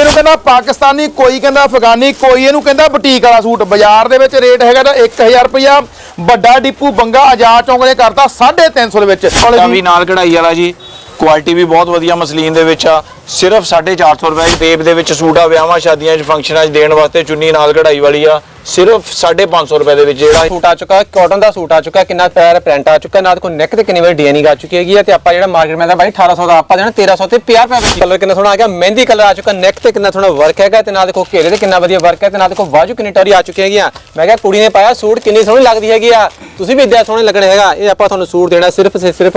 ਇਹਨੂੰ ਕਹਿੰਦਾ ਪਾਕਿਸਤਾਨੀ, ਕੋਈ ਕਹਿੰਦਾ ਅਫਗਾਨੀ, ਕੋਈ ਇਹਨੂੰ ਕਹਿੰਦਾ ਬੁਟੀਕ ਵਾਲਾ ਸੂਟ। ਬਾਜ਼ਾਰ ਦੇ ਵਿੱਚ ਰੇਟ ਹੈਗਾ ਤਾਂ 1000 ਰੁਪਇਆ ਵੱਡਾ ਡਿਪੂ ਬੰਗਾ ਆਜ਼ਾਦ ਚੌਂਕ ਨੇ ਕਰਤਾ 350 ਦੇ ਵਿੱਚ। ਵੀ ਨਾਲ ਕਢਾਈ ਵਾਲਾ ਜੀ। ਕੁਆਲਿਟੀ ਵੀ ਬਹੁਤ ਵਧੀਆ, ਮਸਲੀਨ ਦੇ ਵਿੱਚ ਆ। ਸਿਰਫ 450 ਰੁਪਏ ਟੇਪ ਦੇ ਵਿੱਚ ਸੂਟ ਆ ਵਿਆਹਾਂ, ਸ਼ਾਦੀਆਂ 'ਚ ਫੰਕਸ਼ਨਾਂ 'ਚ ਦੇਣ ਵਾਸਤੇ ਚੁੰਨੀ ਨਾਲ ਕਢਾਈ ਵਾਲੀ ਆ। ਸਿਰਫ 550 ਰੁਪਏ ਦੇ ਵਿੱਚ ਜਿਹੜਾ ਸੂਟ ਆ ਚੁੱਕਾ ਕਾਟਨ ਦਾ ਸੂਟ ਆ ਚੁੱਕਾ, ਕਿੰਨਾ ਪੈਰ ਪ੍ਰਿੰਟ ਆ ਚੁੱਕਾ ਨਾਲ ਕੋਈ ਨੈਕ ਤੇ ਕਿੰਨੀ ਵਾਰੀ ਡਿਜ਼ਾਈਨਿੰਗ ਆ ਚੁੱਕੀ ਹੈਗੀ ਆ, ਤੇ ਆਪਾਂ ਜਿਹੜਾ ਮਾਰਕੀਟ ਮਿਲਦਾ ਬਾਈ 1800 ਦਾ, ਆਪਾਂ ਦੇਣਾ 1300 ਤੇ 50 ਰੁਪਏ ਵਿੱਚ ਕਲਰ ਕਿੰਨਾ ਸੋਹਣਾ ਆ ਗਿਆ, ਮਹਿੰਦੀ ਕਲਰ ਆ ਚੁੱਕਾ ਨੈਕ ਤੇ ਕਿੰਨਾ ਸੋਹਣਾ ਵਰਕ ਹੈਗਾ, ਤੇ ਨਾਲ ਦੇਖੋ ਘੇਰੇ ਤੇ ਕਿੰਨਾ ਵਧੀਆ ਵਰਕ ਹੈ, ਤੇ ਨਾਲ ਦੇਖੋ ਬਾਜੂ ਕਿੰਨੀ ਟੌਰੀ ਆ ਚੁੱਕੀ ਹੈਗੀ ਆ ਮੈਂ ਕਿਹਾ ਕੁੜੀ ਨੇ ਪਾਇਆ, ਸੂਟ ਕਿੰਨੀ ਸੋਹਣੀ ਲੱਗਦੀ ਹੈਗੀ ਆ। ਤੁਸੀਂ ਵੀ ਇਦਾਂ ਸੋਹਣੇ ਲੱਗਣੇ ਹੈਗਾ। ਇਹ ਆਪਾਂ ਤੁਹਾਨੂੰ ਸੂਟ ਦੇਣਾ ਸਿਰਫ ਤੇ ਸਿਰਫ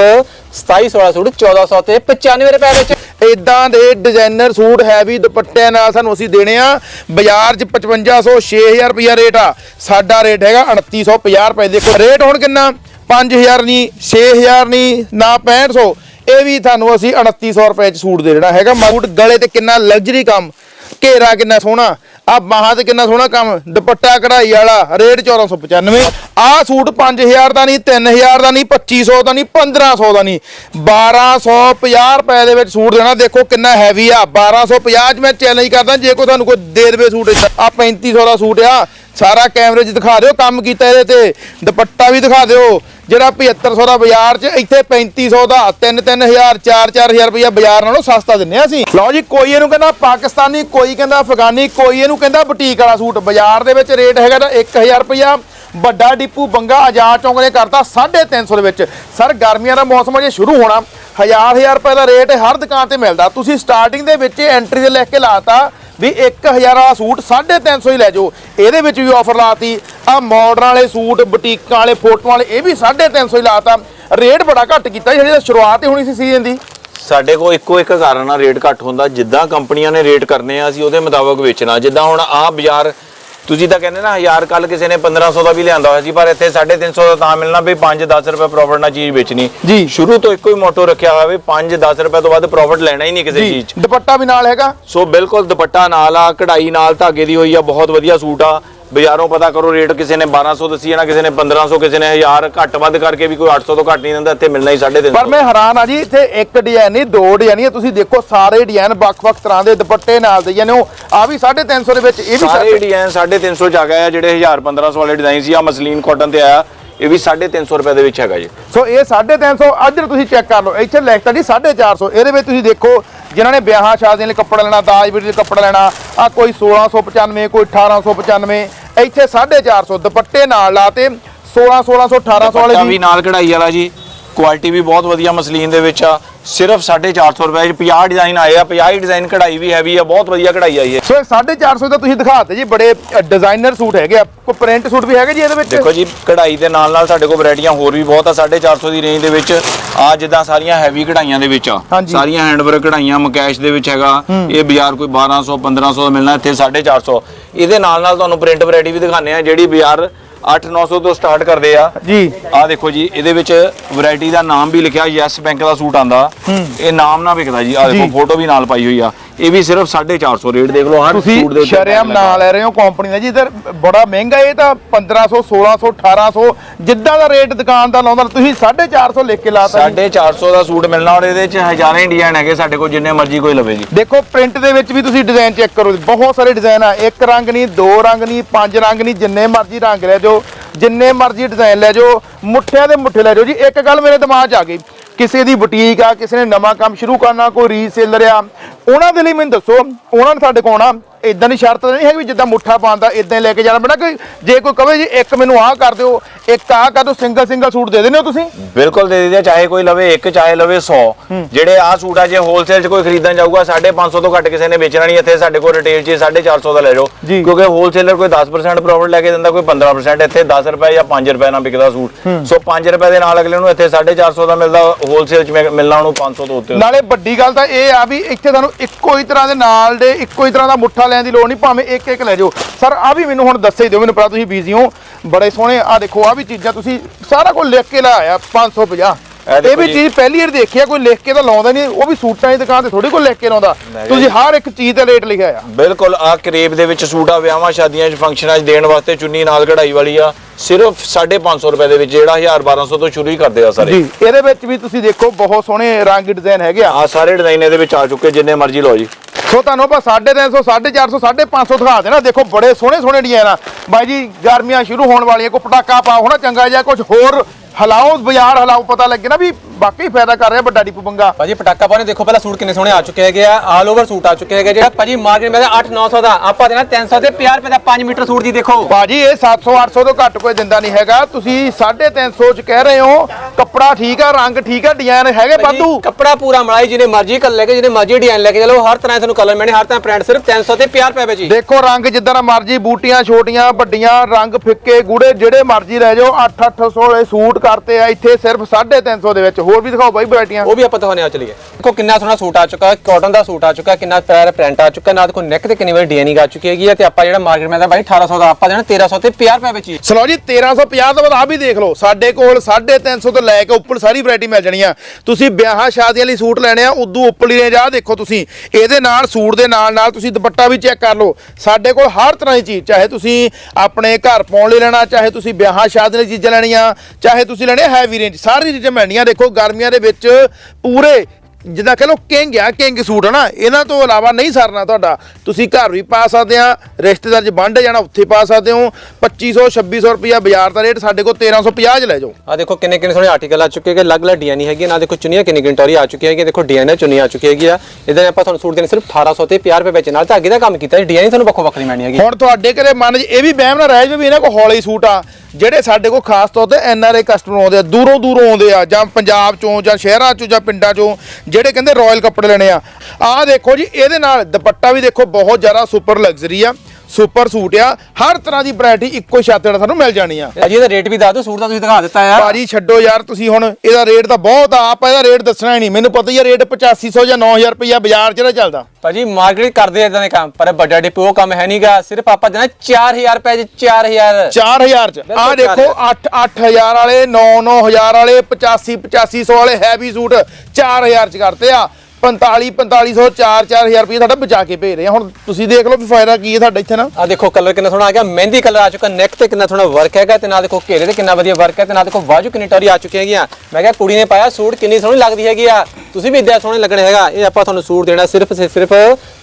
2700 ਵਾਲਾ ਸੂਟ 1400 ਤੇ 95 ਰੁਪਏ ਵਿੱਚ। ਇਦਾਂ ਦੇ ਡਿਜ਼ਾਈਨਰ ਸੂਟ ਹੈਵੀ ਦੁਪੱਟਿਆਂ ਨਾਲ ਸਾਨੂੰ ਅਸੀਂ ਦੇਣੇ ਆ। ਬਾਜ਼ਾਰ 'ਚ 5500 6000 ਰੁਪਿਆ ਰੇਟ ਆ। ਸਾਡਾ ਰੇਟ ਹੈਗਾ 2950 ਰੁਪਏ। ਦੇਖੋ, ਰੇਟ ਹੁਣ ਕਿੰਨਾ? 5000 ਨਹੀਂ 6000 ਨਹੀਂ, ਨਾ 6500 ਇਹ ਵੀ ਤੁਹਾਨੂੰ ਅਸੀਂ 2900 ਰੁਪਏ 'ਚ ਸੂਟ ਦੇ ਦੇਣਾ ਹੈਗਾ। ਸੂਟ ਗਲੇ ਤੇ ਕਿੰਨਾ ਲਗਜ਼ਰੀ ਕੰਮ, ਘੇਰਾ ਕਿੰਨਾ ਸੋਹਣਾ। ਆ ਬਾਹਾਂ ਤੇ ਕਿੰਨਾ ਸੋਹਣਾ ਕੰਮ, ਦੁਪੱਟਾ ਕਢਾਈ ਵਾਲਾ, ਰੇਟ 1495 ਆਹ ਸੂਟ 5000 ਦਾ ਨਹੀਂ 3000 ਦਾ ਨਹੀਂ 2500 ਦਾ ਨਹੀਂ 1500 ਦਾ ਨਹੀਂ। 1250 ਰੁਪਏ ਦੇ ਵਿੱਚ ਸੂਟ ਦੇਣਾ, ਦੇਖੋ ਕਿੰਨਾ ਹੈਵੀ ਆ। 1250 ਚ ਮੈਂ ਚੈਲੰਜ ਕਰਦਾ, ਜੇ ਕੋਈ ਤੁਹਾਨੂੰ ਕੋਈ ਦੇ ਦੇਵੇ ਸੂਟ ਆ 3500 ਦਾ ਸੂਟ ਆ, ਸਾਰਾ ਕੈਮਰੇ 'ਚ ਦਿਖਾ ਦਿਓ, ਕੰਮ ਕੀਤਾ ਇਹਦੇ ਤੇ। ਦੁਪੱਟਾ ਵੀ ਦਿਖਾ ਦਿਓ। ਜਿਹੜਾ 7500 ਦਾ ਬਾਜ਼ਾਰ 'ਚ ਇੱਥੇ 3500 ਦਾ 3-3000 4-4000 ਰੁਪਇਆ ਬਾਜ਼ਾਰ ਨਾਲੋਂ ਸਸਤਾ ਦਿੰਨੇ ਆ ਅਸੀਂ। ਲਓ ਜੀ, ਕੋਈ ਇਹਨੂੰ ਕਹਿੰਦਾ ਪਾਕਿਸਤਾਨੀ, ਕੋਈ ਕਹਿੰਦਾ ਅਫਗਾਨੀ, ਕੋਈ ਇਹਨੂੰ ਕਹਿੰਦਾ ਬੁਟੀਕ ਵਾਲਾ ਸੂਟ। ਬਾਜ਼ਾਰ ਦੇ ਵਿੱਚ ਰੇਟ ਹੈਗਾ ਤਾਂ 1000 ਰੁਪਇਆ ਵੱਡਾ ਡਿਪੂ ਬੰਗਾ ਆਜ਼ਾਦ ਚੌਂਕ ਨੇ ਕਰਤਾ 350 ਦੇ ਵਿੱਚ। ਸਰ, ਗਰਮੀਆਂ ਦਾ ਮੌਸਮ ਅਜੇ ਸ਼ੁਰੂ ਹੋਣਾ। ਹਜ਼ਾਰ ਹਜ਼ਾਰ ਰੁਪਏ ਦਾ ਰੇਟ ਹਰ ਦੁਕਾਨ ਤੇ ਮਿਲਦਾ। ਤੁਸੀਂ ਸਟਾਰਟਿੰਗ ਦੇ ਵਿੱਚ ਐਂਟਰੀ ਦੇ ਲੈ ਕੇ ਲਾਤਾ ਵੀ 1000 ਵਾਲਾ ਸੂਟ 350 ਹੀ ਲੈ ਜਾਓ। ਇਹਦੇ ਵਿੱਚ ਵੀ ਆਫਰ ਲਾਤੀ। ਆ ਮਾਡਰਨ ਵਾਲੇ ਸੂਟ, ਬੁਟੀਕਾਂ ਵਾਲੇ, ਫੋਟੋਆਂ ਵਾਲੇ, ਇਹ ਵੀ 350 ਹੀ ਲਾਤਾ। ਰੇਟ ਬੜਾ ਘੱਟ ਕੀਤਾ ਜਿਹੜੀ ਸ਼ੁਰੂਆਤ ਹੀ ਹੋਣੀ ਸੀ ਸੀਜ਼ਨ ਦੀ। ਸਾਡੇ ਕੋਲ ਇੱਕੋ ਇੱਕ ਕਾਰਨ ਆ ਰੇਟ ਘੱਟ ਹੁੰਦਾ। ਜਿੱਦਾਂ ਕੰਪਨੀਆਂ ਨੇ ਰੇਟ ਕਰਨੇ ਆ, ਅਸੀਂ ਉਹਦੇ ਮੁਤਾਬਕ ਵੇਚਣਾ। ਜਿੱਦਾਂ ਹੁਣ ਆਹ ਬਾਜ਼ਾਰ ਤੁਸੀਂ ਤਾਂ ਕਹਿੰਦੇ ਨਾ 1000 ਕੱਲ ਕਿਸੇ ਨੇ 1500 ਦਾ ਵੀ ਲਿਆਂਦਾ ਹੋਇਆ ਸੀ ਪਰ ਇੱਥੇ 350 ਦਾ ਤਾਂ ਮਿਲਣਾ ਵੀ 5-10 ਰੁਪਏ ਪ੍ਰੋਫਿਟ ਨਾਲ ਚੀਜ਼ ਵੇਚਣੀ। ਜੀ। ਸ਼ੁਰੂ ਤੋਂ ਇੱਕੋ ਹੀ ਮੋਟੋ ਰੱਖਿਆ ਹੋਇਆ ਵੀ 5-10 ਰੁਪਏ ਤੋਂ ਵੱਧ ਪ੍ਰੋਫਿਟ ਲੈਣਾ ਹੀ ਨਹੀਂ ਕਿਸੇ ਚੀਜ਼ 'ਚ। ਦੁਪੱਟਾ ਵੀ ਨਾਲ ਹੈਗਾ। ਸੋ ਬਿਲਕੁਲ ਦੁਪੱਟਾ ਨਾਲ ਆ ਕਢਾਈ ਨਾਲ ਧਾਗੇ ਦੀ ਹੋਈ ਆ ਬਹੁਤ ਵਧੀਆ ਸੂਟ ਆ। ਬਾਜ਼ਾਰੋਂ ਪਤਾ ਕਰੋ ਰੇਟ ਕਿਸੇ ਨੇ 1200 ਦੱਸੀ ਹੈ ਨਾ ਕਿਸੇ ਨੇ 1500 ਕਿਸੇ ਨੇ 1000 ਘੱਟ ਵੱਧ ਕਰਕੇ ਵੀ ਕੋਈ 800 ਤੋਂ ਘੱਟ ਨਹੀਂ ਦਿੰਦਾ ਇੱਥੇ ਮਿਲਣਾ ਹੀ 350 ਪਰ ਮੈਂ ਹੈਰਾਨ ਆ ਜੀ ਇੱਥੇ ਇੱਕ ਡਿਜ਼ਾਈਨ ਨਹੀਂ ਦੋ ਡਿਜ਼ਾਈਨ ਨਹੀਂ ਤੁਸੀਂ ਦੇਖੋ ਸਾਰੇ ਡਿਜ਼ਾਈਨ ਵੱਖ-ਵੱਖ ਤਰ੍ਹਾਂ ਦੇ ਦੁਪੱਟੇ ਨਾਲ ਦੇ ਜਾਂਦੇ ਹੋ। ਆ ਵੀ 350 ਦੇ ਵਿੱਚ ਇਹ ਵੀ ਸਾਰੇ ਡਿਜ਼ਾਈਨ 350 ਚ ਆ ਗਏ ਆ ਜਿਹੜੇ 1000 1500 ਵਾਲੇ ਡਿਜ਼ਾਈਨ ਸੀ ਆ ਮਸਲੀਨ ਕਾਟਨ ਤੇ ਆਇਆ ਇਹ ਵੀ 350 ਰੁਪਏ ਦੇ ਵਿੱਚ ਹੈਗਾ ਜੀ। ਸੋ ਇਹ 350 ਇੱਧਰ ਤੁਸੀਂ ਚੈੱਕ ਕਰ ਲਓ ਇੱਥੇ ਲਿਖਤਾ ਜੀ 450 ਇਹਦੇ ਵਿੱਚ ਤੁਸੀਂ ਦੇਖੋ ਜਿਨ੍ਹਾਂ ਨੇ ਵਿਆਹਾਂ ਸ਼ਾਦੀਆਂ ਲਈ ਕੱਪੜਾ ਲੈਣਾ ਦਾਜ ਵੀਰ ਲਈ ਕੱਪੜਾ ਲੈਣਾ ਆ ਕੋਈ 1695 ਕੋਈ 1895 ਇੱਥੇ 450 ਦੁਪੱਟੇ ਨਾਲ ਲਾਤੇ 16 1600 1800 ਵਾਲੇ ਵੀ ਨਾਲ ਕਢਾਈ ਵਾਲਾ ਜੀ। ਕੁਆਲਿਟੀ ਵੀ ਬਹੁਤ ਵਧੀਆ ਮਸਲੀਨ ਦੇ ਵਿੱਚ ਆ। ਸਿਰਫ 450 ਰੁਪਏ ਚ 50 ਡਿਜ਼ਾਈਨ ਆਏ ਆ 50 ਡਿਜ਼ਾਈਨ ਕਢਾਈ ਵੀ ਹੈਵੀ ਆ ਬਹੁਤ ਵਧੀਆ ਕਢਾਈ ਆਈ ਹੈ। ਸੋ ਇਹ 450 ਦਾ ਤੁਸੀਂ ਦਿਖਾਤੇ ਜੀ ਬੜੇ ਡਿਜ਼ਾਈਨਰ ਸੂਟ ਹੈਗੇ ਆ। ਕੋਈ ਪ੍ਰਿੰਟ ਸੂਟ ਵੀ ਹੈਗੇ ਜੀ ਇਹਦੇ ਵਿੱਚ? ਦੇਖੋ ਜੀ ਕਢਾਈ ਦੇ ਨਾਲ ਨਾਲ ਸਾਡੇ ਕੋਲ ਵੈਰਾਈਟੀਆਂ ਹੋਰ ਵੀ ਬਹੁਤ ਆ 450 ਦੀ ਰੇਂਜ ਦੇ ਵਿੱਚ। ਆ ਜਿੱਦਾਂ ਸਾਰੀਆਂ ਹੈਵੀ ਕਢਾਈਆਂ ਦੇ ਵਿੱਚ ਆ। ਸਾਰੀਆਂ ਹੈਂਡਵਰਕ ਕਢਾਈਆਂ ਮਕੈਸ਼ ਦੇ ਵਿੱਚ ਹੈਗਾ। ਇਹ ਬਾਜ਼ਾਰ ਕੋਈ 1200 1500 ਦਾ ਮਿਲਣਾ ਇੱਥੇ 450 ਇਹਦੇ ਨਾਲ ਨਾਲ ਤੁਹਾਨੂੰ ਪ੍ਰਿੰਟ ਵੈਰਾਈਟੀ ਵੀ ਦਿਖਾਣੇ ਆ ਜਿਹੜੀ ਬਾਜ਼ਾਰ 8-900 ਤੋਂ ਸਟਾਰਟ ਕਰਦੇ ਆ। ਜੀ। ਆ ਦੇਖੋ ਜੀ ਇਹਦੇ ਵਿੱਚ ਵੈਰਾਈਟੀ ਦਾ ਨਾਮ ਵੀ ਲਿਖਿਆ ਯੈਸ ਬੈਂਕ ਦਾ ਸੂਟ ਆਂਦਾ। ਇਹ ਨਾਮ ਨਾ ਵਿਕਦਾ ਜੀ ਆ ਦੇਖੋ। ਫੋਟੋ ਵੀ ਨਾਲ ਪਾਈ ਹੋਈ ਆ। ਇਹ ਵੀ ਸਿਰਫ 450 ਰੇਟ ਦੇਖ ਲਓ ਹਰ ਤੁਸੀਂ ਸੂਟ ਦੇ ਉੱਤੇ ਸ਼ਰੇਆਮ tag ਲੱਗਾ। ਨਾਂ ਲੈ ਰਹੇ ਹੋ ਕੰਪਨੀ ਦਾ ਜੀ ਇਧਰ ਬੜਾ ਮਹਿੰਗਾ ਇਹ ਤਾਂ 1500 1600 1800 ਜਿੱਦਾਂ ਦਾ ਰੇਟ ਦੁਕਾਨ ਦਾ ਲਾਉਂਦਾ ਤੁਸੀਂ 450 ਲਿਖ ਕੇ ਲਾਤਾ ਜੀ। 450 ਦਾ ਸੂਟ ਮਿਲਣਾ ਔਰ ਇਹਦੇ ਚ ਹਜ਼ਾਰਾਂ ਹੀ ਡਿਜ਼ਾਈਨ ਹੈਗੇ ਸਾਡੇ ਕੋਲ ਜਿੰਨੇ ਮਰਜ਼ੀ ਕੋਈ ਲਵੇ ਜੀ। ਦੇਖੋ ਪ੍ਰਿੰਟ ਦੇ ਵਿੱਚ ਵੀ ਤੁਸੀਂ ਡਿਜ਼ਾਈਨ ਚੈੱਕ ਕਰੋ ਬਹੁਤ ਸਾਰੇ ਡਿਜ਼ਾਈਨ ਆ ਇੱਕ ਰੰਗ ਨਹੀਂ ਦੋ ਰੰਗ ਨਹੀਂ ਪੰਜ ਰੰਗ ਨਹੀਂ ਜਿੰਨੇ ਮਰਜ਼ੀ ਰੰਗ ਲੈ ਜਾਓ ਜਿੰਨੇ ਮਰਜ਼ੀ ਡਿਜ਼ਾਈਨ ਲੈ ਜਾਓ ਮੁੱਠਿਆਂ ਦੇ ਮੁੱਠੇ ਲੈ ਜਾਓ ਜੀ। ਇੱਕ ਗੱਲ ਮੇਰੇ ਦਿਮਾਗ 'ਚ ਆ ਗਈ ਕਿਸੇ ਦੀ ਬੁਟੀਕ ਆ, ਕਿਸੇ ਨੇ ਨਵਾਂ ਕੰਮ ਸ਼ੁਰੂ ਕਰਨਾ, ਕੋਈ ਰੀਸੇਲਰ ਆ ਉਹਨਾਂ ਦੇ ਲਈ ਮੈਨੂੰ ਦੱਸੋ, ਉਹਨਾਂ ਨੇ ਸਾਡੇ ਕੋਲ ਆਉਣਾ। ਇਦਾਂ ਦੀ ਸ਼ਰਤ ਨਹੀਂ ਹੈਗੀ ਵੀ ਜਿੱਦਾਂ ਮੁੱਠਾ ਪਾਉਂਦਾ ਇਦਾਂ ਹੀ ਲੈ ਕੇ ਜਾਣਾ ਪੈਣਾ। ਕੋਈ ਜੇ ਕੋਈ ਕਵੇ ਜੀ ਇੱਕ ਮੈਨੂੰ ਆਹ ਕਰ ਦਿਓ ਇੱਕ ਆਹ ਕਰ ਦਿਓ ਸਿੰਗਲ ਸਿੰਗਲ ਸੂਟ ਦੇ ਦਿੰਦੇ ਹੋ ਤੁਸੀਂ? ਬਿਲਕੁਲ ਦੇ ਦਿੰਦੇ ਚਾਹੇ ਕੋਈ ਲਵੇ ਇੱਕ ਚਾਹੇ ਲਵੇ 100 ਜਿਹੜੇ ਆ ਸੂਟ ਆ ਜੇ ਹੋਲਸੇਲ 'ਚ ਕੋਈ ਖਰੀਦਣ ਜਾਊਗਾ 550 ਤੋਂ ਘੱਟ ਕਿਸੇ ਨੇ ਵੇਚਣਾ ਨਹੀਂ ਇੱਥੇ ਸਾਡੇ ਕੋਲ ਰਿਟੇਲ 'ਚ 450 ਦਾ ਲੈ ਜਾਓ। ਕਿਉਂਕਿ ਹੋਲਸੇਲਰ ਕੋਈ 10% ਪ੍ਰੋਫਿਟ ਲੈ ਕੇ ਦਿੰਦਾ ਕੋਈ 15% ਇੱਥੇ 10 ਰੁਪਏ ਜਾਂ 5 ਰੁਪਏ ਨਾਲ ਵਿਕਦਾ ਸੂਟ। ਸੋ 5 ਰੁਪਏ ਦੇ ਨਾਲ ਅਗਲੇ ਨੂੰ ਇੱਥੇ 450 ਦਾ ਮਿਲਦਾ ਹੋਲਸੇਲ 'ਚ ਮਿਲਣਾ ਉਹਨੂੰ 500 ਤੋਂ ਉੱਤੇ। ਨਾਲੇ ਵੱਡੀ ਗੱਲ ਤਾਂ ਇਹ ਆ ਵੀ ਇੱਥੇ ਤੁਹਾਨੂੰ ਇੱਕੋ ਹੀ ਤਰ੍ਹਾਂ ਦੇ ਨਾਲ ਦੇ ਇੱਕੋ ਹੀ ਤਰ੍ਹਾਂ ਦਾ ਮੁੱਠਾ ਲੈਣ ਦੀ ਲੋੜ ਨਹੀਂ ਭਾਵੇਂ ਇੱਕ ਇੱਕ ਲੈ ਜਾਓ। ਸਰ ਆ ਵੀ ਮੈਨੂੰ ਹੁਣ ਦੱਸੇ ਦਿਓ ਮੈਨੂੰ ਪਤਾ ਤੁਸੀਂ ਬੀਜ਼ੀ ਹੋ ਬੜੇ ਸੋਹਣੇ ਆ ਦੇਖੋ ਆ ਵੀ ਚੀਜ਼ਾਂ ਤੁਸੀਂ ਸਾਰਾ ਕੁਝ ਲਿਖ ਕੇ ਲਾਇਆ 550 ਇਹ ਵੀ। ਚੀਜ਼ ਪਹਿਲੀ ਵਾਰ ਦੇਖੀ ਆ ਕੋਈ ਲਿਖ ਕੇ ਤਾਂ ਲਾਉਂਦਾ ਨਹੀਂ ਉਹ ਵੀ ਸੂਟਾਂ ਦੀ ਦੁਕਾਨ ਤੇ ਥੋੜੀ ਕੋਈ ਲਿਖ ਕੇ ਲਾਉਂਦਾ। ਤੁਸੀਂ ਹਰ ਇੱਕ ਚੀਜ਼ ਤੇ ਰੇਟ ਲਿਖਿਆ ਆ। ਬਿਲਕੁਲ ਆ ਕਰੇਬ ਦੇ ਵਿੱਚ ਸੂਟ ਆ ਵਿਆਹਾਂ ਸ਼ਾਦੀਆਂ 'ਚ ਫੰਕਸ਼ਨਾਂ 'ਚ ਦੇਣ ਵਾਸਤੇ ਚੁੰਨੀ ਨਾਲ ਕਢਾਈ ਵਾਲੀ ਆ ਸਿਰਫ 550 ਰੁਪਏ ਦੇ ਵਿੱਚ ਜਿਹੜਾ 1000 1200 ਤੋਂ ਸ਼ੁਰੂ ਹੀ ਕਰਦੇ ਆ ਸਾਰੇ। ਜੀ ਇਹਦੇ ਵਿੱਚ ਵੀ ਤੁਸੀਂ ਦੇਖੋ ਬਹੁਤ ਸੋਹਣੇ ਰੰਗ ਡਿਜ਼ਾਈਨ ਹੈਗੇ ਆ। ਆ ਸਾਰੇ ਡਿਜ਼ਾਈਨ ਇਹਦੇ ਵਿੱਚ ਆ ਚੁੱਕੇ ਜਿੰਨੇ ਮਰਜ਼ੀ ਲਓ ਜੀ। ਸੋ ਤੁਹਾਨੂੰ ਆਪਾਂ 350 450 550 ਦਿਖਾ ਦੇਣਾ। ਦੇਖੋ ਬੜੇ ਸੋਹਣੇ ਸੋਹਣੇ ਡਿਜ਼ਾਈਨ ਆ। ਬਾਈ ਜੀ, ਗਰਮੀਆਂ ਸ਼ੁਰੂ ਹੋਣ ਵਾਲੀਆਂ, ਕੋਈ ਪਟਾਕਾ ਪਾਓ, ਹੋਣਾ ਚੰਗਾ ਜਿਹਾ ਕੁਝ ਹੋਰ ਹਲਾਓ ਬਾਜ਼ਾਰ ਹਲਾਓ ਪਤਾ ਲੱਗੇ ਨਾ ਵੀ ਵਾਕਈ ਫਾਇਦਾ ਕਰ ਰਿਹਾ ਵੱਡਾ ਡੀਪੂ ਬੰਗਾ ਭਾਜੀ ਪਟਾਕਾ ਪਾਉਣੇ ਦੇਖੋ ਪਹਿਲਾਂ ਸੂਟ ਕਿੰਨੇ ਸੋਹਣੇ ਆ ਚੁੱਕੇ ਹੈਗੇ ਆ ਆਲ ਓਵਰ ਸੂਟ ਆ ਚੁੱਕੇ ਹੈਗੇ ਜਿਹੜਾ ਭਾਜੀ ਮਾਰਕੀਟ ਮੈਂ 8 900 ਦਾ ਆਪਾਂ ਦੇਣਾ 300 ਤੇ 50 ਰੁਪਏ ਦਾ 5 ਮੀਟਰ ਸੂਟ ਦੀ ਦੇਖੋ। ਬਾਜੀ ਇਹ 700 800 ਤੋਂ ਘੱਟ ਕੋਈ ਦਿੰਦਾ ਨਹੀਂ ਹੈਗਾ। ਤੁਸੀਂ 350 ਚ ਕਹਿ ਰਹੇ ਹੋ ਕੱਪੜਾ ਠੀਕ ਆ ਰੰਗ ਠੀਕ ਆ ਡਿਜ਼ਾਈਨ ਹੈਗੇ ਵਾਧੂ। ਭਾਜੀ, ਕੱਪੜਾ ਪੂਰਾ ਮਲਾਈ ਜਿਹਨੇ ਮਰਜ਼ੀ ਕਲਰ ਲੈ ਕੇ ਜਿਹਨੇ ਮਰਜ਼ੀ ਡਿਜ਼ਾਈਨ ਲੈ ਕੇ ਚਲੋ ਹਰ ਤਰ੍ਹਾਂ ਦੇ ਤੁਹਾਨੂੰ ਕਲਰ ਮਿਲਣੇ ਹਰ ਤਰ੍ਹਾਂ ਪ੍ਰਿੰਟ ਸਿਰਫ 300 ਤੇ 50 ਰੁਪਏ ਵਿੱਚ ਦੇਖੋ ਰੰਗ ਜਿੱਦਾਂ ਦਾ ਮਰਜ਼ੀ ਬੂਟੀਆਂ ਛੋਟੀਆਂ ਵੱਡੀਆਂ ਰੰਗ ਫਿੱਕੇ ਗੂੜੇ ਜਿਹੜੇ ਮਰਜ਼ੀ ਲੈ ਜਾਓ 8 800 ਵਾਲੇ ਸੂਟ ਕਰਤੇ ਆ ਇੱਥੇ ਸਿਰਫ 350 ਦੇ ਵਿੱਚ। ਹੋਰ ਵੀ ਦਿਖਾਓ ਬਾਈ ਵੈਰਾਈਟੀਆਂ। ਉਹ ਵੀ ਆਪਾਂ ਤੁਹਾਨੂੰ ਆ ਚਲੀਏ। ਦੇਖੋ ਕਿੰਨਾ ਸੋਹਣਾ ਸੂਟ ਆ ਚੁੱਕਾ ਕਾਟਨ ਦਾ ਸੂਟ ਆ ਚੁੱਕਾ ਕਿੰਨਾ ਪਿਆਰਾ ਪ੍ਰਿੰਟ ਆ ਚੁੱਕਾ ਨਾਲ ਦੇਖੋ ਨੈਕ ਤੇ ਕਿੰਨੀ ਵਾਰੀ ਡਿਜ਼ਾਈਨਿੰਗ ਆ ਚੁੱਕੀ ਹੈਗੀ ਆ ਤੇ ਆਪਾਂ ਜਿਹੜਾ ਮਾਰਕੀਟ ਮੈਂ ਦਾ ਬਾਈ 1800 ਦਾ ਆਪਾਂ ਦੇਣਾ 1300 ਤੇ 50 ਰੁਪਏ ਵਿੱਚ ਸਲੋ ਜੀ 1350 ਤੋਂ ਬਾਅਦ ਆ ਵੀ ਦੇਖ ਲਓ ਸਾਡੇ ਕੋਲ 350 ਤੋਂ ਲੈ ਕੇ ਉੱਪਰ ਸਾਰੀ ਵੈਰਾਈਟੀ ਮਿਲ ਜਾਣੀ ਆ। ਤੁਸੀਂ ਵਿਆਹਾਂ ਸ਼ਾਦੀਆਂ ਲਈ ਸੂਟ ਲੈਣੇ ਆ ਉਦੋਂ ਉੱਪਰਲੀ ਰੇਂਜ ਆ ਦੇਖੋ ਤੁਸੀਂ। ਇਹਦੇ ਨਾਲ ਸੂਟ ਦੇ ਨਾਲ ਨਾਲ ਤੁਸੀਂ ਦੁਪੱਟਾ ਵੀ ਚੈੱਕ ਕਰ ਲਓ। ਸਾਡੇ ਕੋਲ ਹਰ ਤਰ੍ਹਾਂ ਦੀ ਚੀਜ਼ ਚਾਹੇ ਤੁਸੀਂ ਆਪਣੇ ਘਰ ਪਾਉਣ ਲਈ ਲੈਣਾ ਚਾਹੇ ਤੁਸੀਂ ਵਿਆਹਾਂ ਸ਼ਾਦੀਆਂ ਲਈ ਚੀਜ਼ਾਂ ਲੈਣੀਆਂ ਚਾਹੇ ਤੁਸੀਂ ਲੈਣੇ ਹੈਵੀ ਰੇਂਜ ਸਾਰੀ ਚੀਜ਼ਾਂ ਮਿਲਣੀਆਂ ਦੇਖੋ ਗਰਮੀਆਂ ਦੇ ਵਿੱਚ ਪੂਰੇ ਜਿੱਦਾਂ ਕਹ ਲੋ ਕਿੰਗ ਆ ਕਿੰਗ ਸੂਟ ਹਨਾ? ਇਹਨਾਂ ਤੋਂ ਇਲਾਵਾ ਨਹੀਂ ਸਰਨਾ ਤੁਹਾਡਾ। ਤੁਸੀਂ ਘਰ ਵੀ ਪਾ ਸਕਦੇ ਆ ਰਿਸ਼ਤੇਦਾਰ ਚ ਵੰਡ ਜਾਣਾ ਉੱਥੇ ਪਾ ਸਕਦੇ ਹੋ। 2500 2600 ਰੁਪਿਆ ਬਾਜ਼ਾਰ ਦਾ ਰੇਟ ਸਾਡੇ ਕੋਲ 1350 ਚ ਲੈ ਜਾਓ। ਆ ਦੇਖੋ ਕਿੰਨੇ ਕਿੰਨੇ ਸੋਹਣੇ ਆਰਟੀਕਲ ਆ ਚੁੱਕੇ ਹੈਗੇ ਅਲੱਗ-ਅਲੱਗ ਡਿਜ਼ਾਈਨ ਹੈਗੀ ਨਾਲ ਦੇਖੋ ਚੁੰਨੀਆਂ ਕਿੰਨੀ ਕਿੰਨੀ ਟੋਰੀ ਆ ਚੁੱਕੀ ਹੈਗੀ ਦੇਖੋ ਡਿਜ਼ਾਈਨ ਚੁੰਨੀ ਆ ਚੁੱਕੀ ਹੈਗੀ ਆ ਇਦਾਂ ਆਪਾਂ ਤੁਹਾਨੂੰ ਸੂਟ ਦੇਣੇ ਸਿਰਫ 1800 ਤੇ 50 ਰੁਪਏ ਵਿੱਚ ਨਾਲ ਧਾਗੇ ਦਾ ਕੰਮ ਕੀਤਾ ਡਿਜ਼ਾਈਨ ਤੁਹਾਨੂੰ ਵੱਖੋ ਵੱਖਰੀ ਮਿਲਣੀ ਹੈਗੀ ਹੁਣ ਤੁਹਾਡੇ ਘਰੇ ਮਨ 'ਚ ਇਹ ਵੀ ਵਹਿਮ ਨਾ ਰਹਿ ਜਾਵੇ ਵੀ ਇਹਨਾਂ ਕੋਲ ਹੌਲੇ ਸੂਟ ਆ। ਜਿਹੜੇ ਸਾਡੇ ਕੋਲ ਖਾਸ ਤੌਰ ਤੇ ਐਨ ਆਰ ਆਈ ਕਸਟਮਰ ਆਉਂਦੇ ਆ, ਦੂਰੋਂ ਦੂਰੋਂ ਆਉਂਦੇ ਆ, ਜਾਂ ਪੰਜਾਬ ਚੋਂ, ਜਾਂ ਸ਼ਹਿਰਾਂ ਚੋਂ, ਜਾਂ ਪਿੰਡਾਂ ਚੋਂ, ਜਿਹੜੇ ਕਹਿੰਦੇ ਰਾਇਲ ਕੱਪੜੇ ਲੈਣੇ ਆ। ਆਹ ਦੇਖੋ ਜੀ, ਇਹਦੇ ਨਾਲ ਦੁਪੱਟਾ ਵੀ ਦੇਖੋ, ਬਹੁਤ ਜ਼ਿਆਦਾ ਸੁਪਰ ਲਗਜ਼ਰੀ ਆ। ਸੁਪਰ ਸੂਟ ਆ। ਹਰ ਤਰ੍ਹਾਂ ਦੀ ਵੈਰਾਈਟੀ ਇੱਕੋ ਛੱਤ ਹੇਠ ਤੁਹਾਨੂੰ ਮਿਲ ਜਾਣੀ ਆ। ਅਜੀ ਇਹਦਾ ਰੇਟ ਵੀ ਦੱਸ ਦਿਓ ਸੂਟ ਦਾ ਤੁਸੀਂ ਦਿਖਾ ਦਿੱਤਾ ਆ ਭਾਜੀ ਛੱਡੋ ਯਾਰ ਤੁਸੀਂ ਹੁਣ ਇਹਦਾ ਰੇਟ ਤਾਂ ਬਹੁਤ ਆ ਆਪਾਂ ਇਹਦਾ ਰੇਟ ਦੱਸਣਾ ਹੀ ਨਹੀਂ। ਮੈਨੂੰ ਪਤਾ ਹੀ ਆ ਰੇਟ 8500 ਜਾਂ 9000 ਰੁਪਈਆ ਬਾਜ਼ਾਰ 'ਚ ਇਹਦਾ ਚੱਲਦਾ। ਭਾਜੀ ਮਾਰਕੀਟ ਕਰਦੇ ਇਦਾਂ ਦੇ ਕੰਮ ਪਰ ਵੱਡਾ ਡਿਪੋ ਉਹ ਕੰਮ ਹੈ ਨਹੀਂਗਾ ਸਿਰਫ ਆਪਾਂ ਦੇਣਾ 4000 ਰੁਪਏ ਚ 4000 4000 ਚ। ਬਿਲਕੁਲ ਦੇਖੋ 8 8000 ਵਾਲੇ 9 9000 ਵਾਲੇ 85 8500 ਵਾਲੇ ਹੈਵੀ ਸੂਟ 4000 ਚ ਕਰਤੇ ਆ। 45 4500 4 4000 ਰੁਪਏ ਸਾਡਾ ਬਚਾ ਕੇ ਭੇਜ ਰਹੇ ਆ। ਹੁਣ ਤੁਸੀਂ ਦੇਖ ਲਓ ਵੀ ਫਾਇਦਾ ਕੀ ਹੈ ਸਾਡਾ ਇੱਥੇ ਨਾ। ਆ ਦੇਖੋ ਕਲਰ ਕਿੰਨਾ ਸੋਹਣਾ ਆ ਗਿਆ ਮਹਿੰਦੀ ਕਲਰ ਆ ਚੁੱਕਾ ਨੈਕ ਤੇ ਕਿੰਨਾ ਸੋਹਣਾ ਵਰਕ ਹੈਗਾ ਤੇ ਨਾਲ ਦੇਖੋ ਘੇਰੇ ਤੇ ਕਿੰਨਾ ਵਧੀਆ ਵਰਕ ਹੈ ਤੇ ਨਾਲ ਦੇਖੋ ਬਾਜੂ ਕਿੰਨੀ ਟੌਰੀ ਆ ਚੁੱਕੀ ਹੈਗੀਆਂ। ਮੈਂ ਕਿਹਾ ਕੁੜੀ ਨੇ ਪਾਇਆ ਸੂਟ ਕਿੰਨੀ ਸੋਹਣੀ ਲੱਗਦੀ ਹੈਗੀ ਆ। ਤੁਸੀਂ ਵੀ ਇਦਾਂ ਸੋਹਣੇ ਲੱਗਣੇ ਹੈਗਾ ਇਹ ਆਪਾਂ ਤੁਹਾਨੂੰ ਸੂਟ ਦੇਣਾ ਸਿਰਫ ਸਿਰਫ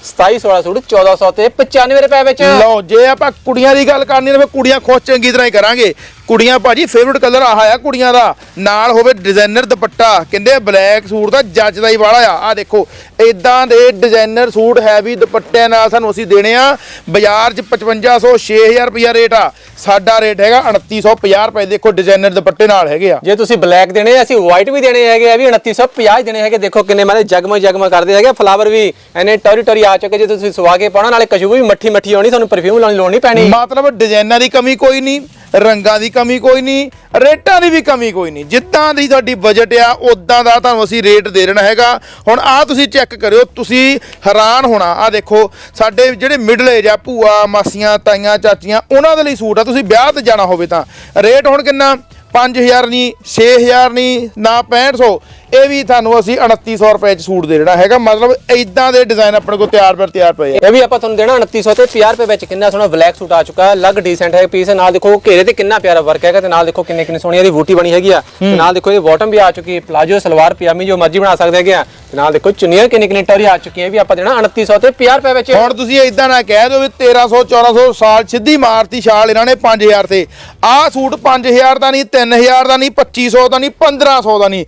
2700 ਵਾਲਾ ਸੂਟ 1400 ਤੇ 95 ਰੁਪਏ ਵਿੱਚ। ਲਓ ਜੇ ਆਪਾਂ ਕੁੜੀਆਂ ਦੀ ਗੱਲ ਕਰਨੀ ਤਾਂ ਫਿਰ ਕੁੜੀਆਂ ਖੁਸ਼ ਚੰਗੀ ਤਰ੍ਹਾਂ ਹੀ ਕਰਾਂਗੇ। ਕੁੜੀਆਂ ਭਾਜੀ ਫੇਵਰਿਟ ਕਲਰ ਆਹ ਆ ਕੁੜੀਆਂ ਦਾ। ਨਾਲ ਹੋਵੇ ਡਿਜ਼ਾਈਨਰ ਦੁਪੱਟਾ ਕਹਿੰਦੇ ਬਲੈਕ ਸੂਟ ਦਾ ਜੱਜ ਦਾ ਹੀ ਵਾਲਾ ਆ। ਆ ਦੇਖੋ ਇਦਾਂ ਦੇ ਡਿਜ਼ਾਈਨਰ ਸੂਟ ਹੈਵੀ ਦੁਪੱਟਿਆਂ ਨਾਲ ਸਾਨੂੰ ਅਸੀਂ ਦੇਣੇ ਆ। ਬਾਜ਼ਾਰ 'ਚ 5500 6000 ਰੁਪਿਆ ਰੇਟ ਆ। ਸਾਡਾ ਰੇਟ ਹੈਗਾ 2950 ਰੁਪਏ ਦੇਖੋ ਡਿਜ਼ਾਈਨਰ ਦੁਪੱਟੇ ਨਾਲ ਹੈਗੇ ਆ। ਜੇ ਤੁਸੀਂ ਬਲੈਕ ਦੇਣੇ ਆ, ਅਸੀਂ ਵਾਈਟ ਵੀ ਦੇਣੇ ਹੈਗੇ ਆ ਵੀ 2950 ਦੇਣੇ ਹੈਗੇ। ਦੇਖੋ ਕਿੰਨੇ ਮਾਰੇ ਜਗਮਗ ਜਗਮਗ ਕਰਦੇ ਹੈਗੇ ਫਲਾਵਰ ਵੀ ਐਨੇ ਟੌਰੀ ਟੌਰੀ ਆ ਚੁੱਕੇ ਜੇ ਤੁਸੀਂ ਸਵਾ ਕੇ ਪਾਉਣਾ ਨਾਲੇ ਖੁਸ਼ਬੂ ਵੀ ਮੱਠੀ ਮੱਠੀ ਆਉਣੀ ਤੁਹਾਨੂੰ ਪਰਫਿਊਮ ਲਾਉਣ ਦੀ ਲੋੜ ਨਹੀਂ ਪੈਣੀ। ਮਤਲਬ ਡਿਜ਼ਾਈਨਾਂ ਦੀ ਕਮੀ ਕੋਈ ਨਹੀਂ। ਰੰਗਾਂ ਦੀ ਕਮੀ ਕੋਈ ਨਹੀਂ, ਰੇਟਾਂ ਦੀ ਵੀ ਕਮੀ ਕੋਈ ਨਹੀਂ। ਜਿੱਦਾਂ ਦੀ ਤੁਹਾਡੀ ਬਜਟ ਆ ਉਦਾਂ ਦਾ ਤੁਹਾਨੂੰ ਅਸੀਂ ਰੇਟ ਦੇ ਦੇਣਾ ਹੈਗਾ। ਹੁਣ ਆਹ ਤੁਸੀਂ ਚੈੱਕ ਕਰਿਓ, ਤੁਸੀਂ ਹੈਰਾਨ ਹੋਣਾ। ਆਹ ਦੇਖੋ, ਸਾਡੇ ਜਿਹੜੇ ਮਿਡਲ ਏਜ ਆ, ਭੂਆ, ਮਾਸੀਆਂ, ਤਾਈਆਂ, ਚਾਚੀਆਂ, ਉਹਨਾਂ ਦੇ ਲਈ ਸੂਟ ਆ, ਤੁਸੀਂ ਵਿਆਹ ਤੇ ਜਾਣਾ ਹੋਵੇ ਤਾਂ। ਰੇਟ ਹੁਣ ਕਿੰਨਾ? 5000 ਨਹੀਂ 6000 ਨਹੀਂ, ਨਾ 6500 ਇਹ ਵੀ ਤੁਹਾਨੂੰ ਅਸੀਂ 2900 ਰੁਪਏ ਚ ਸੂਟ ਦੇ ਦੇਣਾ ਹੈਗਾ। ਮਤਲਬ ਇਦਾਂ ਦੇ ਡਿਜ਼ਾਈਨ ਆਪਣੇ ਕੋਲ ਤਿਆਰ ਪਰ ਤਿਆਰ ਪਏ ਆ। ਇਹ ਵੀ ਆਪਾਂ ਤੁਹਾਨੂੰ ਦੇਣਾ 2900 ਤੇ 50 ਰੁਪਏ ਵਿੱਚ ਕਿੰਨਾ ਸੋਹਣਾ ਬਲੈਕ ਸੂਟ ਆ ਚੁੱਕਾ। ਅਲੱਗ ਡੀਸੈਂਟ ਹੈ ਪੀਸ ਨਾਲ ਦੇਖੋ ਘੇਰੇ ਤੇ ਕਿੰਨਾ ਪਿਆਰਾ ਵਰਕ ਹੈਗਾ ਤੇ ਨਾਲ ਦੇਖੋ ਕਿੰਨੇ ਕਿੰਨੇ ਸੋਹਣੀ ਇਹਦੀ ਬੂਟੀ ਬਣੀ ਹੈਗੀ ਆ। ਤੇ ਨਾਲ ਦੇਖੋ ਇਹ ਬਾਟਮ ਵੀ ਆ ਚੁੱਕੀ ਹੈ। ਪਲਾਜੋ ਸਲਵਾਰ ਪਜਾਮੀ ਜੋ ਮਰਜ਼ੀ ਬਣਾ ਸਕਦੇ ਹੈਗੇ ਆ। ਤੇ ਨਾਲ ਦੇਖੋ ਚੁੰਨੀਆਂ ਕਿੰਨੀ ਕਿੰਨੀ ਟੌਰੀ ਆ ਚੁੱਕੀਆਂ। ਇਹ ਵੀ ਆਪਾਂ ਦੇਣਾ 2900 ਤੇ 50 ਰੁਪਏ ਵਿੱਚ। ਹੁਣ ਤੁਸੀਂ ਇਦਾਂ ਨਾ ਕਹਿ ਦਿਓ ਵੀ 1300 1400 ਸਾਲ ਸਿੱਧੀ ਮਾਰਤੀ ਛਾਲ ਇਹਨਾਂ ਨੇ 5000 ਤੇ। ਆਹ ਸੂਟ 5000 ਦਾ ਨਹੀਂ 3000 ਦਾ ਨਹੀਂ 2500 ਦਾ ਨਹੀਂ 1500 ਦਾ ਨਹੀਂ।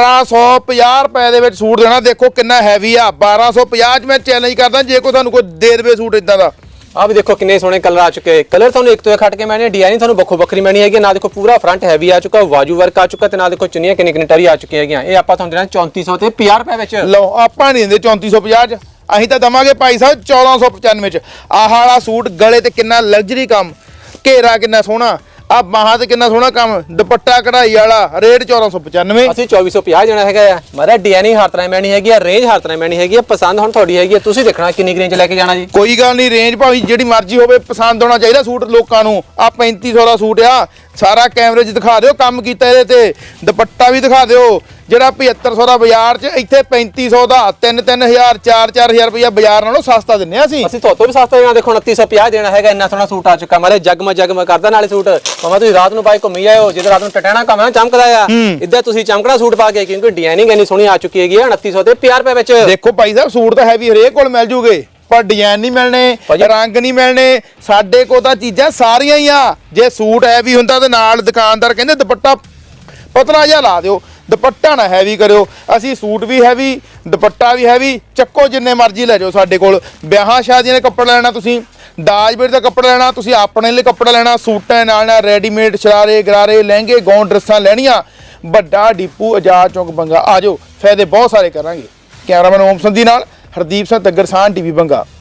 1250 ਰੁਪਏ ਦੇ ਵਿੱਚ ਸੂਟ ਦੇਣਾ। ਦੇਖੋ ਕਿੰਨਾ ਹੈਵੀ ਆ। 1250 ਚ ਮੈਂ ਚੈਲੰਜ ਕਰਦਾ ਜੇ ਕੋਈ ਤੁਹਾਨੂੰ ਕੋਈ ਦੇ ਦੇਵੇ ਸੂਟ ਇਦਾਂ ਦਾ। ਆ ਵੀ ਦੇਖੋ ਕਿੰਨੇ ਸੋਹਣੇ ਕਲਰ ਆ ਚੁੱਕੇ। ਕਲਰ ਤੁਹਾਨੂੰ ਇੱਕ ਤੋਂ ਇੱਕ ਹਟ ਕੇ ਮੈਨੇ ਡਿਜ਼ਾਈਨ ਤੁਹਾਨੂੰ ਵੱਖੋ ਵੱਖਰੀ ਮੈਣੀ ਹੈਗੀ ਨਾ ਦੇਖੋ ਪੂਰਾ ਫਰੰਟ ਹੈਵੀ ਆ ਚੁੱਕਾ ਵਾਜੂ ਵਰਕ ਆ ਚੁੱਕਾ ਤੇ ਨਾਲ ਦੇਖੋ ਚੁੰਨੀਆਂ ਕਿੰਨੀ ਕਿੰਨੀ ਟਰੀ ਆ ਚੁੱਕੀਆਂ ਹੈਗੀਆਂ। ਇਹ ਆਪਾਂ ਤੁਹਾਨੂੰ ਦੇਣਾ 3400 ਤੇ 50 ਰੁਪਏ ਵਿੱਚ। ਲਓ ਆਪਾਂ ਨਹੀਂ ਦਿੰਦੇ 3450 ਚ। ਅਸੀਂ ਤਾਂ ਦਵਾਂਗੇ ਭਾਈ ਸਾਹਿਬ 1495 ਚ। ਆਹ ਵਾਲਾ ਸੂਟ ਗਲੇ ਤੇ ਕਿੰਨਾ ਲਗਜ਼ਰੀ ਕੰਮ। ਘੇਰਾ ਕਿੰਨਾ ਸੋਹਣਾ। ਆ ਬਾਹਾਂ ਤੇ ਕਿੰਨਾ ਸੋਹਣਾ ਕੰਮ ਦੁਪੱਟਾ ਕਢਾਈ ਵਾਲਾ ਰੇਟ 1495 ਅਸੀਂ 2450 ਦੇਣਾ ਹੈਗਾ ਆ। ਮਾਰਾ ਡੀਐਨਈ ਹਰ ਤਰ੍ਹਾਂ ਮੈਣੀ ਹੈਗੀ ਆ ਰੇਂਜ ਹਰ ਤਰ੍ਹਾਂ ਮੈਣੀ ਹੈਗੀ ਆ ਪਸੰਦ ਹੁਣ ਤੁਹਾਡੀ ਹੈਗੀ ਆ ਤੁਸੀਂ ਦੇਖਣਾ ਕਿੰਨੀ ਰੇਂਜ ਲੈ ਕੇ ਜਾਣਾ ਜੀ। ਕੋਈ ਗੱਲ ਨਹੀਂ ਰੇਂਜ ਭਾਵੇਂ ਜਿਹੜੀ ਮਰਜ਼ੀ ਹੋਵੇ ਪਸੰਦ ਆਉਣਾ ਚਾਹੀਦਾ ਸੂਟ ਲੋਕਾਂ ਨੂੰ। ਆ 3500 ਦਾ ਸੂਟ ਆ ਸਾਰਾ ਕੈਮਰੇ 'ਚ ਦਿਖਾ ਦਿਓ ਕੰਮ ਕੀਤਾ ਇਹਦੇ ਤੇ। ਦੁਪੱਟਾ ਵੀ ਦਿਖਾ ਦਿਓ। ਜਿਹੜਾ 7500 ਦਾ ਬਾਜ਼ਾਰ 'ਚ ਇੱਥੇ 3500 ਦਾ 3-3000 4-4000 ਰੁਪਇਆ ਬਾਜ਼ਾਰ ਨਾਲੋਂ ਸਸਤਾ ਦਿੰਨੇ ਆ ਅਸੀਂ। ਅਸੀਂ ਤੁਹਾਤੋਂ ਵੀ ਸਸਤਾ ਦੇਣਾ ਦੇਖੋ 2950 ਦੇਣਾ ਹੈਗਾ ਇੰਨਾ ਸੋਹਣਾ ਸੂਟ ਆ ਚੁੱਕਾ। ਮਾਰੇ ਜਗਮਾ ਜਗਮਾ ਕਰਦਾ ਨਾਲੇ ਸੂਟ। ਭਾਵੇਂ ਤੁਸੀਂ ਰਾਤ ਨੂੰ ਪਾਈ ਘੁੰਮੀ ਆਇਓ ਜਿਹਦੇ ਰਾਤ ਨੂੰ ਟਟਾਣਾ ਕੰਮ ਹੈ ਨਾ ਚਮਕਦਾ ਆ। ਇੱਦਾਂ ਤੁਸੀਂ ਚਮਕਣਾ ਸੂਟ ਪਾ ਕੇ ਕਿਉਂਕਿ ਡਿਜ਼ਾਈਨਿੰਗ ਇੰਨੀ ਸੋਹਣੀ ਆ ਚੁੱਕੀ ਹੈਗੀ ਆ 2900 ਤੇ 50 ਰੁਪਏ ਵਿੱਚ। ਦੇਖੋ ਭਾਈ ਸਾਹਿਬ ਸੂਟ ਤਾਂ ਹੈਵੀ ਹਰੇਕ ਕੋਲ ਮਿਲ ਜੂਗੇ ਪਰ ਡਿਜ਼ਾਈਨ ਨਹੀਂ ਮਿਲਣੇ ਰੰਗ ਨਹੀਂ ਮਿਲਣੇ। ਸਾਡੇ ਕੋਲ ਤਾਂ ਚੀਜ਼ਾਂ ਸਾਰੀਆਂ ਹੀ ਆ। ਜੇ ਸੂਟ ਹੈਵੀ ਹੁੰਦਾ ਤੇ ਨਾਲ ਦੁਕਾਨਦਾਰ ਕਹਿੰਦੇ ਦੁਪੱਟਾ ਪਤਲਾ ਜਿਹਾ ਲਾ ਦਿਓ। ਦੁਪੱਟਾ ਨਾ ਹੈਵੀ ਕਰਿਓ। ਅਸੀਂ ਸੂਟ ਵੀ ਹੈਵੀ ਦੁਪੱਟਾ ਵੀ ਹੈਵੀ ਚੱਕੋ ਜਿੰਨੇ ਮਰਜ਼ੀ ਲੈ ਜਾਓ ਸਾਡੇ ਕੋਲ। ਵਿਆਹਾਂ ਸ਼ਾਦੀਆਂ ਦੇ ਕੱਪੜਾ ਲੈਣਾ ਤੁਸੀਂ ਦਾਜ ਬੇੜ ਦਾ ਕੱਪੜਾ ਲੈਣਾ, ਤੁਸੀਂ ਆਪਣੇ ਲਈ ਕੱਪੜਾ ਲੈਣਾ, ਸੂਟਾਂ ਨਾਲ ਨਾਲ ਰੈਡੀਮੇਡ ਸ਼ਰਾਰੇ, ਗਰਾਰੇ, ਲਹਿੰਗੇ ਗੌਨ ਡਰੈਸਾਂ ਲੈਣੀਆਂ। ਵੱਡਾ ਡੀਪੂ ਆਜ਼ਾਦ ਚੌਂਕ ਬੰਗਾ। ਆਜੋ ਫਾਇਦੇ ਬਹੁਤ ਸਾਰੇ ਕਰਾਂਗੇ। ਕੈਮਰਾਮੈਨ ਓਮ ਸੰਧੀ ਨਾਲ ਹਰਦੀਪ ਸਿੰਘ ਤੱਗਰਸਾਨ ਟੀਵੀ ਬੰਗਾ।